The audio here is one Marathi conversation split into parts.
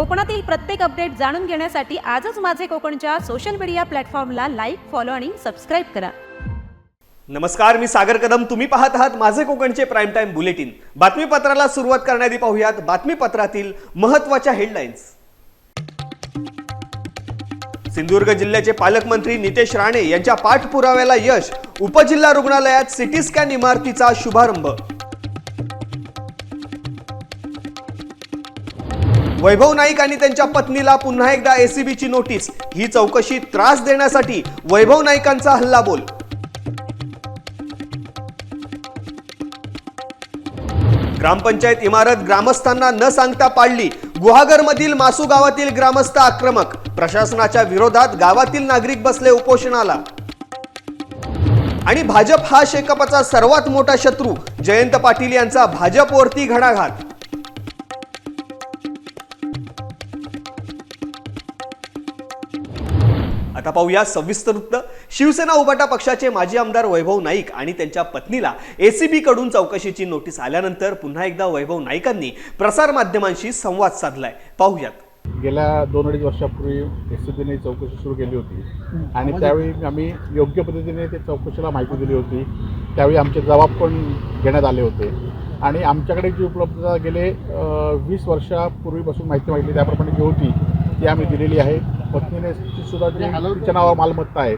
कोकणातील प्रत्येक अपडेट जाणून घेण्यासाठी आजच माझे कोकणच्या सोशल मीडिया प्लॅटफॉर्मला लाईक फॉलो आणि सबस्क्राईब करा. नमस्कार मी सागर कदम. तुम्ही पाहत आहात माझे कोकणचे प्राईम टाइम बुलेटिन बातमीपत्राला सुरुवात करण्याआधी पाहूयात बातमीपत्रातील महत्त्वाच्या हेडलाईन्स सिंधुदुर्ग जिल्ह्याचे पालकमंत्री नितेश राणे यांच्या पाठपुराव्याला यश. उपजिल्हा रुग्णालयात सिटी स्कॅन इमारतीचा शुभारंभ. वैभव नाईक आणि त्यांच्या पत्नीला पुन्हा एकदा एसीबीची नोटीस ही चौकशी त्रास देण्यासाठी वैभव नाईकांचा हल्लाबोल ग्रामपंचायत इमारत ग्रामस्थांना न सांगता पाडली. गुहागरमधील मासू गावातील ग्रामस्थ आक्रमक. प्रशासनाच्या विरोधात गावातील नागरिक बसले उपोषणाला. आणि भाजप हा शेकपाचा सर्वात मोठा शत्रू. जयंत पाटील यांचा भाजपवरती घणाघात. आता पाहूया सविस्तर वृत्त शिवसेना उभाटा पक्षाचे माजी आमदार वैभव नाईक आणि त्यांच्या पत्नीला एसीबी कडून चौकशीची नोटीस आल्यानंतर पुन्हा एकदा वैभव नाईकांनी प्रसारमाध्यमांशी संवाद साधलाय. पाहूयात. गेल्या दोन अडीच वर्षापूर्वी एस सी बीने चौकशी सुरू केली होती. आणि त्यावेळी आम्ही योग्य पद्धतीने ते चौकशीला माहिती दिली होती. त्यावेळी आमचे जबाब पण घेण्यात आले होते. आणि आमच्याकडे जी उपलब्धता गेले वीस वर्षापूर्वीपासून माहिती मागितली त्याप्रमाणे जी होती ती आम्ही दिलेली आहे. पत्नीने सुद्धा जी तिच्या नावावर मालमत्ता आहे.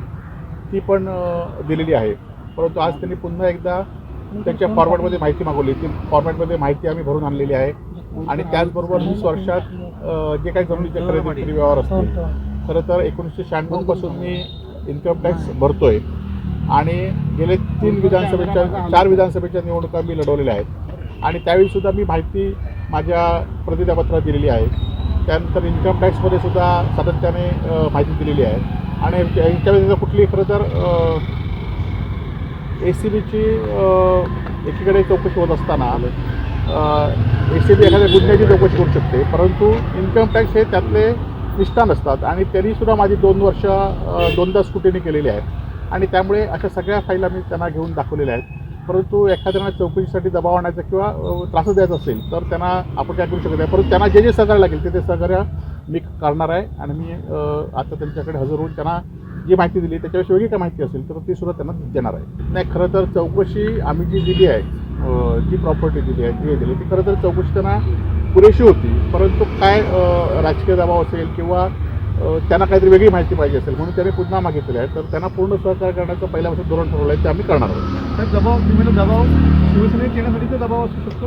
ती पण दिलेली आहे. परंतु आज त्यांनी पुन्हा एकदा त्यांच्या फॉर्मॅटमध्ये माहिती मागवली. ती फॉर्मॅटमध्ये माहिती आम्ही भरून आणलेली आहे. आणि त्याचबरोबर वीस वर्षात जे काही जमिनीचे खरेदी व्यवहार असतील. खरं तर एकोणीसशे शहाण्णवपासून मी इन्कम टॅक्स भरतोय. आणि गेले तीन विधानसभेच्या चार विधानसभेच्या निवडणुका मी लढवलेल्या आहेत. आणि त्यावेळी सुद्धा मी माहिती माझ्या प्रतिज्ञापत्रात दिलेली आहे. त्यानंतर इन्कम टॅक्समध्ये सुद्धा सातत्याने माहिती दिलेली आहे. आणि यांच्या व्यतिरिक्त कुठली खरं तर ए सी बीची एकीकडे चौकशी होत असताना ए सी बी एखाद्या गुन्ह्याची चौकशी करू शकते. परंतु इन्कम टॅक्स हे त्यातले निष्ठान असतात आणि तरीसुद्धा माझी दोन वर्ष दोनदा स्कुटीने केलेली आहेत आणि त्यामुळे अशा सगळ्या फाईल आम्ही त्यांना घेऊन दाखवलेल्या आहेत. परंतु एखाद्याला चौकशीसाठी दबाव आणायचा किंवा त्रास द्यायचा असेल तर त्यांना आपण काय करू शकत नाही. परंतु त्यांना जे जे सहकार्य लागेल ते ते सहकार्य मी करणार आहे आणि मी आता त्यांच्याकडे हजर होऊन त्यांना जी माहिती दिली त्याच्याविषयी वेगळी काय माहिती असेल तर ती सुद्धा त्यांना देणार आहे. नाही खरं तर चौकशी आम्ही जी दिली आहे जी प्रॉपर्टी दिली आहे जी दिली ती खरं तर चौकशी त्यांना पुरेशी होती. परंतु काय राजकीय दबाव असेल किंवा त्यांना काहीतरी वेगळी माहिती पाहिजे असेल म्हणून त्यांनी पुन्हा मागितलेली आहे. तर त्यांना पूर्ण सहकार्य करण्याचं पहिल्यापासून धोरण ठरवलं आहे ते आम्ही करणार आहोत. तर दबाव तुम्ही दबाव शिवसेनेत येण्यासाठीचा दबाव असू शकतो?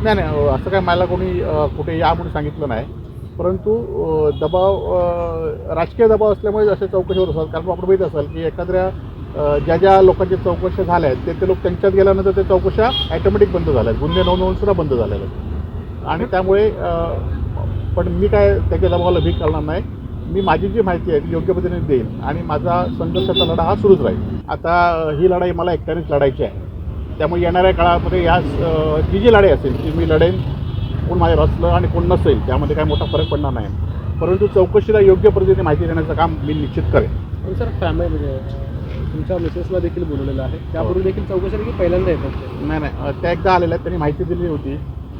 नाही नाही असं काय मला कोणी कुठे या म्हणून सांगितलं नाही. परंतु दबाव राजकीय दबाव असल्यामुळे अशा चौकशी होत असतात. कारण आपण माहीत असाल की एखाद्या ज्या ज्या लोकांच्या चौकशा झाल्या आहेत ते ते लोक त्यांच्यात गेल्यानंतर त्या चौकशा ॲटोमॅटिक बंद झाल्या आहेत. गुन्हे नोंदवून सुद्धा बंद झालेल्या आहेत. आणि त्यामुळे पण मी काय त्याच्या दबावाला भीक करणार नाही. मी माझी जी माहिती आहे ती योग्य पद्धतीने देईन आणि माझा संघर्षाचा लढा हा सुरूच राहील. आता ही लढाई मला एकट्यानेच लढायची आहे. त्यामुळे येणाऱ्या काळामध्ये या जी जी लढाई असेल ती मी लढेन कोण माझ्या रचलं आणि कोण नसेल त्यामध्ये काय मोठा फरक पडणार नाही. परंतु चौकशीला योग्य पद्धतीने माहिती देण्याचं काम मी निश्चित करेन. सर फॅमिली म्हणजे तुमच्या मिसेसला देखील बोलवलेलं आहे. त्यापूर्वी देखील चौकशी की पहिल्यांदा येतात. नाही नाही. त्या एकदा आलेल्या आहेत त्यांनी माहिती दिली होती.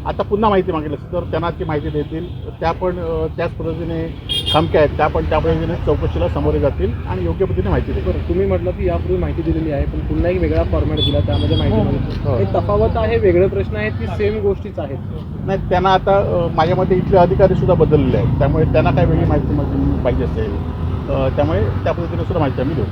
आता पुन्हा माहिती मागितली असेल तर त्यांना ती माहिती देतील. त्या पण त्याच पद्धतीने खमक्या आहेत त्या पण त्या पद्धतीने चौकशीला सामोरे जातील आणि योग्य पद्धतीने माहिती देतील. बरं तुम्ही म्हटलं की यापूर्वी माहिती दिलेली आहे पण पुन्हा एक वेगळा फॉर्मॅट दिला त्यामध्ये माहिती हो. मागितली हे. तफावत आहे वेगळे प्रश्न आहेत की सेम गोष्टीच आहेत? नाही त्यांना आता माझ्या मते इथले अधिकारी सुद्धा बदललेले आहेत. त्यामुळे त्यांना काय वेगळी माहिती पाहिजे असेल अ, त्यामुळे त्या पद्धतीने सुद्धा माहिती आम्ही देऊ.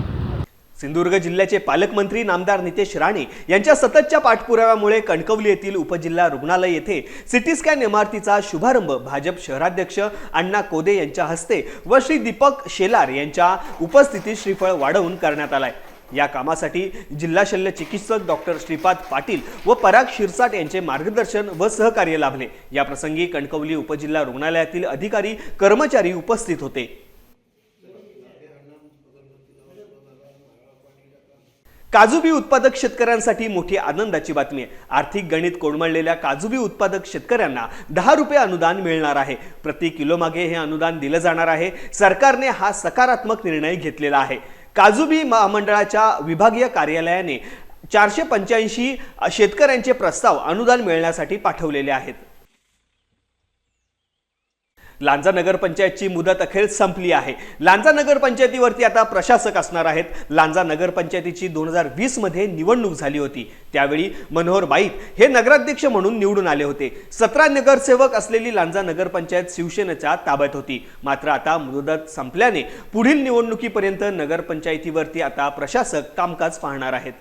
सिंधुदुर्ग जिल्ह्याचे पालकमंत्री नामदार नितेश राणे यांच्या सततच्या पाठपुराव्यामुळे कणकवली येथील उपजिल्हा रुग्णालय येथे सिटी स्कॅन इमारतीचा शुभारंभ भाजप शहराध्यक्ष अण्णा कोदे यांच्या हस्ते व श्री दीपक शेलार यांच्या उपस्थितीत श्रीफळ वाढवून करण्यात आलाय. या कामासाठी जिल्हा शल्य चिकित्सक डॉक्टर श्रीपाद पाटील व पराग शिरसाट यांचे मार्गदर्शन व सहकार्य लाभले. या प्रसंगी कणकवली उपजिल्हा रुग्णालयातील अधिकारी कर्मचारी उपस्थित होते. काजूबी उत्पादक शेतकऱ्यांसाठी मोठी आनंदाची बातमी आहे. आर्थिक गणित कोडमळलेल्या काजूबी उत्पादक शेतकऱ्यांना दहा रुपये अनुदान मिळणार आहे. प्रति किलोमागे हे अनुदान दिलं जाणार आहे. सरकारने हा सकारात्मक निर्णय घेतलेला आहे. काजूबी महामंडळाच्या विभागीय कार्यालयाने चारशे पंच्याऐंशी शेतकऱ्यांचे प्रस्ताव अनुदान मिळण्यासाठी पाठवलेले आहेत. लांजा नगरपंचायतची मुदत अखेर संपली आहे. लांजा नगरपंचायतीवरती आता प्रशासक असणार आहेत. लांजा नगरपंचायतीची दोन हजार वीसमध्ये निवडणूक झाली होती. त्यावेळी मनोहर बाईत हे नगराध्यक्ष म्हणून निवडून आले होते. सतरा नगरसेवक असलेली लांजा नगरपंचायत शिवसेनेच्या ताब्यात होती. मात्र आता मुदत संपल्याने पुढील निवडणुकीपर्यंत नगरपंचायतीवरती आता प्रशासक कामकाज पाहणार आहेत.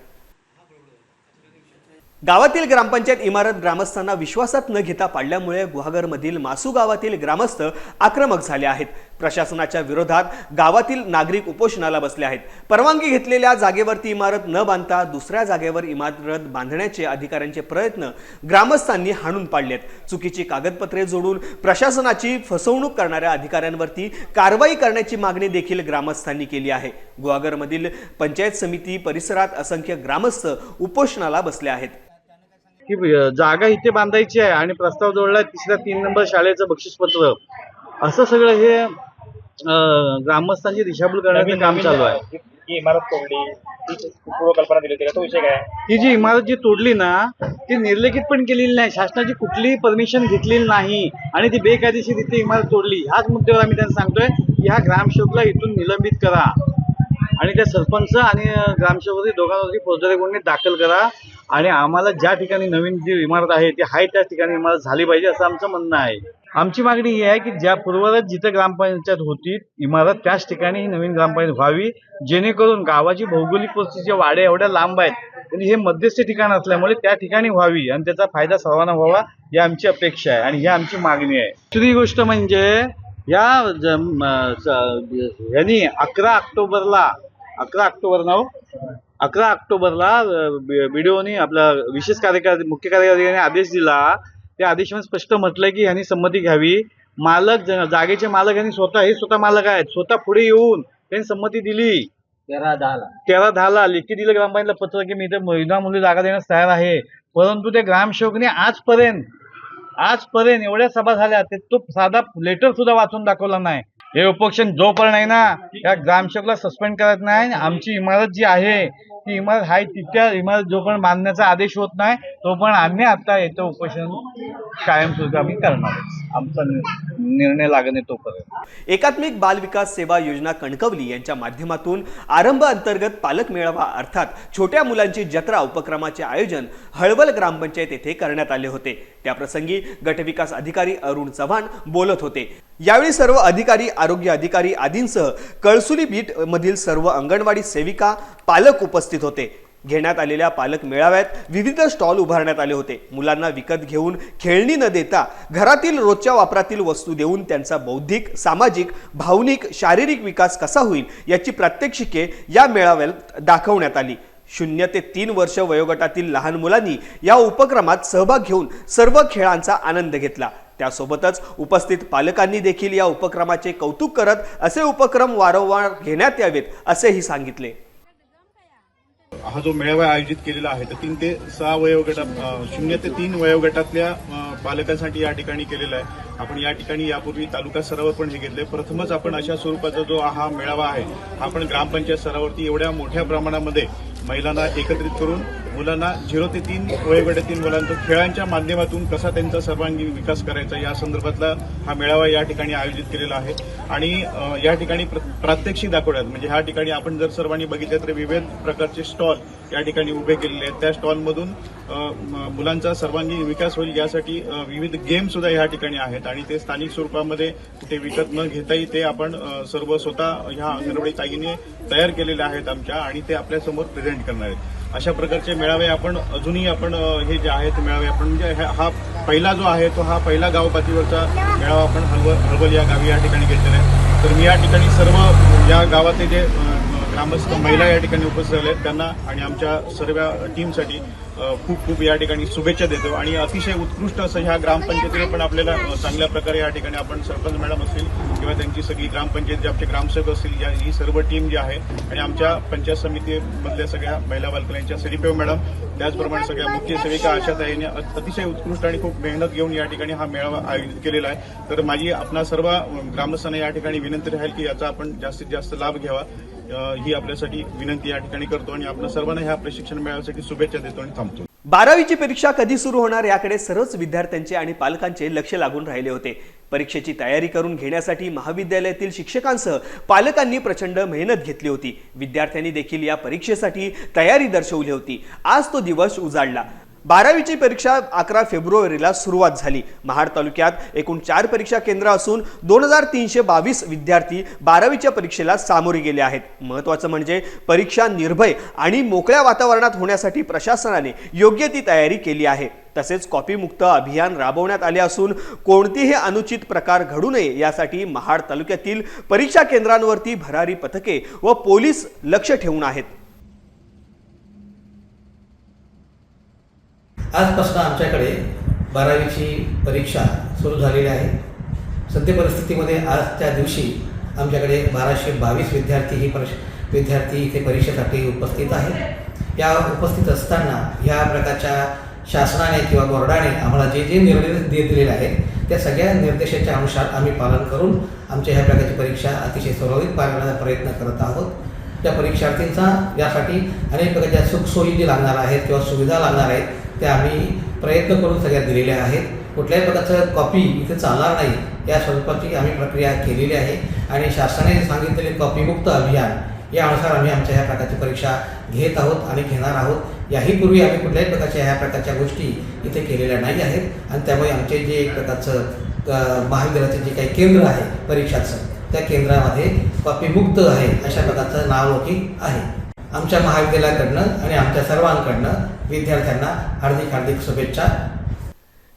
गावातील ग्रामपंचायत इमारत ग्रामस्थांना विश्वासात न घेता पाडल्यामुळे गुहागरमधील मासू गावातील ग्रामस्थ आक्रमक झाले आहेत. प्रशासनाच्या विरोधात गावातील नागरिक उपोषणाला बसले आहेत. परवानगी घेतलेल्या जागेवरती इमारत न बांधता दुसऱ्या जागेवर इमारत बांधण्याचे अधिकाऱ्यांचे प्रयत्न ग्रामस्थांनी हाणून पाडलेत. चुकीची कागदपत्रे जोडून प्रशासनाची फसवणूक करणाऱ्या अधिकाऱ्यांवरती कारवाई करण्याची मागणी देखील ग्रामस्थांनी केली आहे. गुहागरमधील पंचायत समिती परिसरात असंख्य ग्रामस्थ उपोषणाला बसले आहेत. की जागा इथे बांधायची आहे आणि प्रस्ताव जोडला तिसऱ्या तीन नंबर शाळेचं बक्षीसपत्र. असं सगळं हे ग्रामस्थांची दिशाभूल करण्याचं काम चालू आहे. ही इमारत तोडली पूर्वकल्पना दिली होती का? तो विषय काय? ही जी इमारत जी तोडली ना ती निर्लेखित पण केलेली नाही. शासनाची कुठलीही परमिशन घेतलेली नाही आणि ती बेकायदेशीर इथे इमारत तोडली. ह्याच मुद्द्यावर आम्ही त्यांना सांगतोय की ह्या ग्रामसेवकला इथून निलंबित करा. आणि त्या सरपंच आणि ग्रामसेवक दोघांवरती फौजदारी गुन्हे दाखल करा. आणि आम्हाला ज्या ठिकाणी नवीन जी इमारत आहे ती आहे त्या ठिकाणी इमारत झाली पाहिजे असं आमचं म्हणणं आहे. आमची मागणी ही आहे की ज्या पूर्वरच जिथं ग्रामपंचायत होती इमारत त्याच ठिकाणी ही नवीन ग्रामपंचायत व्हावी जेणेकरून गावाची भौगोलिक परिस्थितीच्या वाड्या एवढ्या लांब आहेत आणि हे मध्यस्थी ठिकाण असल्यामुळे त्या ठिकाणी व्हावी आणि त्याचा फायदा सर्वांना व्हावा ही आमची अपेक्षा आहे आणि ही आमची मागणी आहे. दुसरी गोष्ट म्हणजे या यांनी अकरा ऑक्टोबरला अकरा ऑक्टोबर नाव अकरा ऑक्टोबरला बीडीओनी आपला विशेष कार्यकारी मुख्य कार्यकारी आदेश दिला. त्या आदेशामध्ये स्पष्ट म्हटलंय की यांनी संमती घ्यावी. मालक जागेचे मालक यांनी स्वतः हे स्वतः मालक आहेत. स्वतः पुढे येऊन त्यांनी संमती दिली. तेरा दहाला तेरा दहाला लेखी दिलं ग्रामपंचायतला पत्र की मी इथे महिला मुली जागा देण्यास तयार आहे. परंतु त्या ग्रामसेवकने आजपर्यंत आजपर्यंत एवढ्या सभा झाल्या ते तो साधा लेटर सुद्धा वाचून दाखवला नाही. हे उपोषण जोपर्यंत आहे ना या ग्रामसेवकला सस्पेंड करत नाही आमची इमारत जी आहे ती इमारत आहे तितक्या इमारत जोपर्यंत बांधण्याचा आदेश होत नाही तोपर्यंत आम्ही आता येतो उपोषण कायमस्वरूपी आम्ही करणार आमचा निर्णय लागणे तोपर्यंत. एकात्मिक बाल विकास सेवा योजना कणकवली यांच्या माध्यमातून आरंभ अंतर्गत पालक मेळावा अर्थात छोट्या मुलांची जत्रा उपक्रमाचे आयोजन हळवल ग्रामपंचायत येथे करण्यात आले होते. त्याप्रसंगी गटविकास अधिकारी अरुण चव्हाण बोलत होते. यावेळी सर्व अधिकारी आरोग्य अधिकारी आदींसह कळसुली बीट मधील सर्व अंगणवाडी सेविका पालक उपस्थित होते. घेण्यात आलेल्या पालक मेळाव्यात विविध स्टॉल उभारण्यात आले होते. मुलांना विकत घेऊन खेळणी न देता घरातील रोजच्या वापरातील वस्तू देऊन त्यांचा बौद्धिक सामाजिक भावनिक शारीरिक विकास कसा होईल याची प्रात्यक्षिके या मेळाव्यात दाखवण्यात आली. शून्य ते तीन वर्ष वयोगटातील लहान मुलांनी या उपक्रमात सहभाग घेऊन सर्व खेळांचा आनंद घेतला. त्यासोबतच उपस्थित पालकांनी देखील या उपक्रमाचे कौतुक करत असे उपक्रम वारंवार घेण्यात यावेत असेही सांगितले. हा जो मेळावा आयोजित केलेला आहे तर तीन ते सहा वयोगटात शून्य ते तीन वयोगटातल्या पालकांसाठी या ठिकाणी केलेला आहे. आपण या ठिकाणी यापूर्वी तालुका स्तरावर पण हे घेतले प्रथमच आपण अशा स्वरूपाचा जो हा मेळावा आहे आपण ग्रामपंचायत स्तरावरती एवढ्या मोठ्या प्रमाणामध्ये महिलांना एकत्रित करून मुलांना झिरो ते तीन वयोगटातील मुलांचा खेळांच्या माध्यमातून कसा त्यांचा सर्वांगीण विकास करायचा या संदर्भातला हा मेळावा या ठिकाणी आयोजित केलेला आहे. आणि या ठिकाणी प्र- प्रात्यक्षिक दाखवण्यात म्हणजे ह्या ठिकाणी आपण जर सर्वांनी बघितलं तर विविध प्रकारचे स्टॉल या ठिकाणी उभे केलेले आहेत. त्या स्टॉलमधून मुलांचा सर्वांगीण विकास होईल यासाठी विविध गेम सुद्धा या ठिकाणी आहेत. आणि ते स्थानिक स्वरूपामध्ये कुठे विकत न घेताही ते आपण सर्व स्वतः ह्या अंगणवाडी ताईने तयार केलेले आहेत आमच्या आणि ते आपल्यासमोर प्रेझेंट करणार आहेत. अशा प्रकारचे मेळावे आपण अजूनही आपण हे जे आहेत मेळावे आपण म्हणजे हा हा पहिला जो आहे तो हा पहिला गाव पातळीवरचा मेळावा आपण हलवल हलवल या गावी या ठिकाणी घेतलेला आहे. तर मी या ठिकाणी सर्व या गावातले जे ग्रामस्थ महिला या ठिकाणी उपस्थित झाल्या आहेत त्यांना आणि आमच्या सर्व टीमसाठी खूप खूप या ठिकाणी शुभेच्छा देतो. आणि अतिशय उत्कृष्ट असं ह्या ग्रामपंचायतीने पण आपल्याला चांगल्या प्रकारे या ठिकाणी आपण सरपंच मॅडम असतील किंवा त्यांची सगळी ग्रामपंचायत आमचे ग्रामसेवक असतील या ही सर्व टीम जी आहे आणि आमच्या पंचायत समितीमधल्या सगळ्या महिला बालकल्यांच्या सरिपेव मॅडम त्याचप्रमाणे सगळ्या मुख्य सेविका आशा ताईने अतिशय उत्कृष्ट आणि खूप मेहनत घेऊन या ठिकाणी हा मेळावा आयोजित केलेला आहे. तर माझी आपणा सर्व ग्रामस्थांना या ठिकाणी विनंती राहील की याचा आपण जास्तीत जास्त लाभ घ्यावा. ही आपल्यासाठी विनंती या ठिकाणी करतो आणि आपण सर्वांना ह्या प्रशिक्षण मेळाव्यासाठी शुभेच्छा देतो आणि थांबतो. बारावीची परीक्षा कधी सुरू होणार याकडे सर्वच विद्यार्थ्यांचे आणि पालकांचे लक्ष लागून राहिले होते. परीक्षेची तयारी करून घेण्यासाठी महाविद्यालयातील शिक्षकांसह पालकांनी प्रचंड मेहनत घेतली होती. विद्यार्थ्यांनी देखील या परीक्षेसाठी तयारी दर्शवली होती. आज तो दिवस उजाडला. बारावीची परीक्षा अकरा फेब्रुवारीला सुरुवात झाली. महाड तालुक्यात एकूण चार परीक्षा केंद्र असून दोन हजार तीनशे बावीस विद्यार्थी बारावीच्या परीक्षेला सामोरे गेले आहेत. महत्त्वाचं म्हणजे परीक्षा निर्भय आणि मोकळ्या वातावरणात होण्यासाठी प्रशासनाने योग्य ती तयारी केली आहे. तसेच कॉपीमुक्त अभियान राबवण्यात आले असून कोणतीही अनुचित प्रकार घडू नये यासाठी महाड तालुक्यातील परीक्षा केंद्रांवरती भरारी पथके व पोलीस लक्ष ठेवून आहेत. आजपासून आमच्याकडे बारावीची परीक्षा सुरू झालेली आहे. सद्य परिस्थितीमध्ये आजच्या दिवशी आमच्याकडे बाराशे बावीस विद्यार्थी ही परीक्ष विद्यार्थी इथे परीक्षेसाठी उपस्थित आहेत. या उपस्थित असताना ह्या प्रकारच्या शासनाने किंवा बोर्डाने आम्हाला जे जे निर्देश दे दिलेले आहेत त्या सगळ्या निर्देशाच्या अनुसार आम्ही पालन करून आमच्या ह्या प्रकारची परीक्षा अतिशय सुरळीत पार करण्याचा प्रयत्न करत आहोत. त्या परीक्षार्थींचा यासाठी अनेक प्रकारच्या सुखसोयी जे लागणार आहेत किंवा सुविधा लागणार आहेत. त्या आम्ही प्रयत्न करून सगळ्या दिलेल्या आहेत. कुठल्याही प्रकारचं कॉपी इथे चालणार नाही. या स्वरूपाची आम्ही प्रक्रिया केलेली आहे. आणि शासनाने सांगितलेले कॉपीमुक्त अभियान यानुसार आम्ही आमच्या ह्या प्रकारची परीक्षा घेत आहोत आणि घेणार आहोत. याही पूर्वी आम्ही कुठल्याही प्रकारच्या ह्या प्रकारच्या गोष्टी इथे केलेल्या नाही आहेत. आणि त्यामुळे आमचे जे एक प्रकारचं महाविद्यालयाचं जे काही केंद्र आहे परीक्षाचं त्या केंद्रामध्ये कॉपीमुक्त आहे अशा प्रकारचं नावलौकिक आहे. आमच्या महाविद्यालयाकडनं आणि आमच्या सर्वांकडनं विद्यार्थ्यांना हार्दिक हार्दिक शुभेच्छा.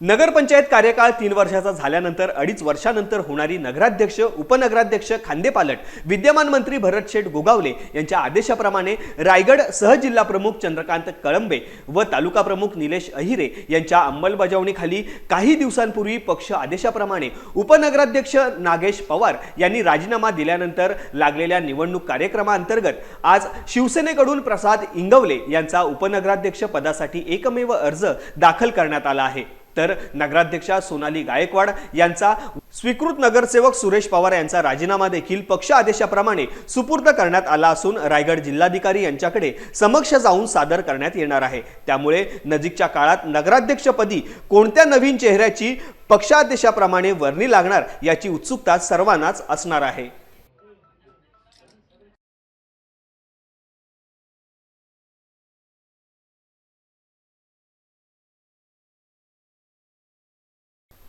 नगरपंचायत कार्यकाळ तीन वर्षाचा झाल्यानंतर अडीच वर्षानंतर होणारी नगराध्यक्ष उपनगराध्यक्ष खांदेपालट विद्यमान मंत्री भरत शेठ गोगावले यांच्या आदेशाप्रमाणे रायगड सहजिल्हा प्रमुख चंद्रकांत कळंबे व तालुका प्रमुख निलेश अहिरे यांच्या अंमलबजावणीखाली काही दिवसांपूर्वी पक्ष आदेशाप्रमाणे उपनगराध्यक्ष नागेश पवार यांनी राजीनामा दिल्यानंतर लागलेल्या निवडणूक कार्यक्रमाअंतर्गत आज शिवसेनेकडून प्रसाद इंगवले यांचा उपनगराध्यक्ष पदासाठी एकमेव अर्ज दाखल करण्यात आला आहे. तर नगराध्यक्षा सोनाली गायकवाड यांचा स्वीकृत नगरसेवक सुरेश पवार यांचा राजीनामा देखील पक्ष आदेशाप्रमाणे सुपूर्द करण्यात आला असून रायगड जिल्हाधिकारी यांच्याकडे समक्ष जाऊन सादर करण्यात येणार आहे. त्यामुळे नजीकच्या काळात नगराध्यक्षपदी कोणत्या नवीन चेहऱ्याची पक्षादेशाप्रमाणे वर्णी लागणार याची उत्सुकता सर्वांनाच असणार आहे.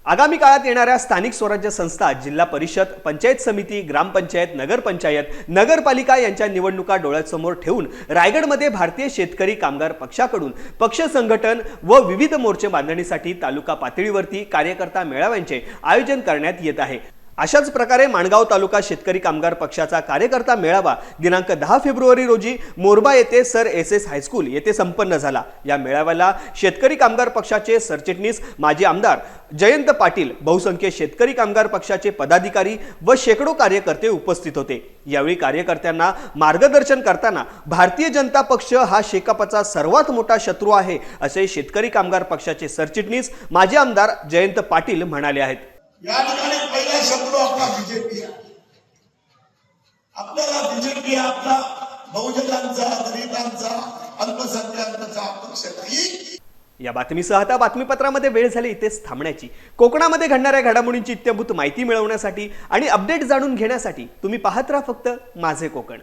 आगामी काळात येणाऱ्या स्थानिक स्वराज्य संस्था जिल्हा परिषद पंचायत समिती ग्रामपंचायत नगरपंचायत नगरपालिका यांच्या निवडणुका डोळ्यासमोर ठेवून रायगडमध्ये भारतीय शेतकरी कामगार पक्षाकडून पक्ष संघटन व विविध मोर्चे बांधणीसाठी तालुका पातळीवरती कार्यकर्ता मेळाव्यांचे आयोजन करण्यात येत आहे. अशाच प्रकारे माणगाव तालुका शेतकरी कामगार पक्षाचा कार्यकर्ता मेळावा दिनांक दहा फेब्रुवारी रोजी मोरबा येथे सर एस एस हायस्कूल येथे संपन्न झाला. या मेळाव्याला शेतकरी कामगार पक्षाचे सरचिटणीस माजी आमदार जयंत पाटील बहुसंख्य शेतकरी कामगार पक्षाचे पदाधिकारी व शेकडो कार्यकर्ते उपस्थित होते. यावेळी कार्यकर्त्यांना मार्गदर्शन करताना भारतीय जनता पक्ष हा शेकापचा सर्वात मोठा शत्रू आहे असे शेतकरी कामगार पक्षाचे सरचिटणीस माजी आमदार जयंत पाटील म्हणाले आहेत. या ठिकाणी पहिला शत्रू आपला बीजेपी आपल्याला बीजेपी आपला बहुजनांचा दलितांचा अल्पसंख्याकांचा पक्ष नाही. या बातमीसह आता बातमीपत्रामध्ये वेळ झाली इथेच थांबण्याची. कोकणामध्ये घडणाऱ्या घडामोडींची इत्यंभूत माहिती मिळवण्यासाठी आणि अपडेट जाणून घेण्यासाठी तुम्ही पाहत राहा फक्त माझे कोकण.